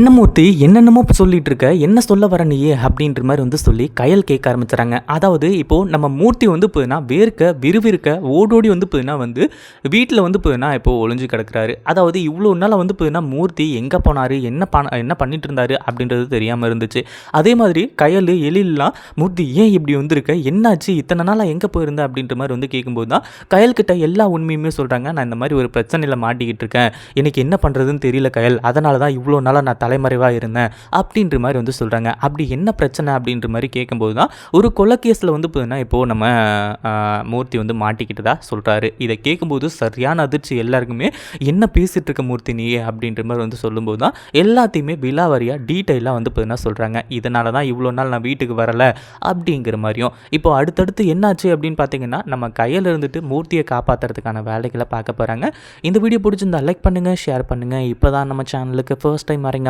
கண்ணமூர்த்தி என்னென்னமோ சொல்லிட்டு இருக்க என்ன சொல்ல வர நீயே அப்படின்ற மாதிரி வந்து சொல்லி கயல் கேட்க ஆரம்பிச்சுறாங்க. அதாவது இப்போது நம்ம மூர்த்தி வந்து போதுனா வேர்க்க விறுவிறுக்க ஓடோடி வந்து போதுனா வந்து வீட்டில் வந்து போதுனா இப்போ ஒளிஞ்சு கிடக்குறாரு. அதாவது இவ்வளோ நாள் வந்து போதுனா மூர்த்தி எங்கே போனார் என்ன பண்ண என்ன பண்ணிட்டு இருந்தாரு அப்படின்றது தெரியாமல் இருந்துச்சு. அதே மாதிரி கயல் எழிலாம் மூர்த்தி ஏன் இப்படி வந்திருக்க? என்னாச்சு? இத்தனை நாளாக எங்கே போயிருந்த? அப்படின்ற மாதிரி வந்து கேட்கும்போது தான் கயல்கிட்ட எல்லா உண்மையுமே சொல்கிறாங்க நான் இந்த மாதிரி ஒரு பிரச்சனையில் மாட்டிக்கிட்டு இருக்கேன். எனக்கு என்ன பண்ணுறதுன்னு தெரியல கயல். அதனால தான் இவ்வளோ நாளாக நான் தலைமறைவாக இருந்தேன் அப்படின்ற மாதிரி வந்து சொல்கிறாங்க அப்படி என்ன பிரச்சனை அப்படின்ற மாதிரி கேட்கும்போது தான் ஒரு கொலக்கேஸில் வந்து பார்த்தீங்கன்னா இப்போது நம்ம மூர்த்தி வந்து மாட்டிக்கிட்டதா சொல்கிறாரு இதை கேட்கும்போது சரியான அதிர்ச்சி எல்லாருக்குமே என்ன பேசிகிட்டு இருக்க மூர்த்தி நீ அப்படின்ற மாதிரி வந்து சொல்லும்போது தான் எல்லாத்தையுமே விலாவாரியாக டீட்டெயிலாக வந்து பார்த்தீங்கன்னா சொல்கிறாங்க இதனால தான் இவ்வளோ நாள் நான் வீட்டுக்கு வரலை அப்படிங்கிற மாதிரியும். இப்போ அடுத்தடுத்து என்னாச்சு அப்படின்னு பார்த்தீங்கன்னா நம்ம கையில் இருந்துட்டு மூர்த்தியை காப்பாற்றுறதுக்கான வேலைகளை பார்க்க போகிறாங்க இந்த வீடியோ பிடிச்சிருந்தா லைக் பண்ணுங்கள் ஷேர் பண்ணுங்கள் இப்போ தான் நம்ம சேனலுக்கு ஃபர்ஸ்ட் டைம் வரீங்க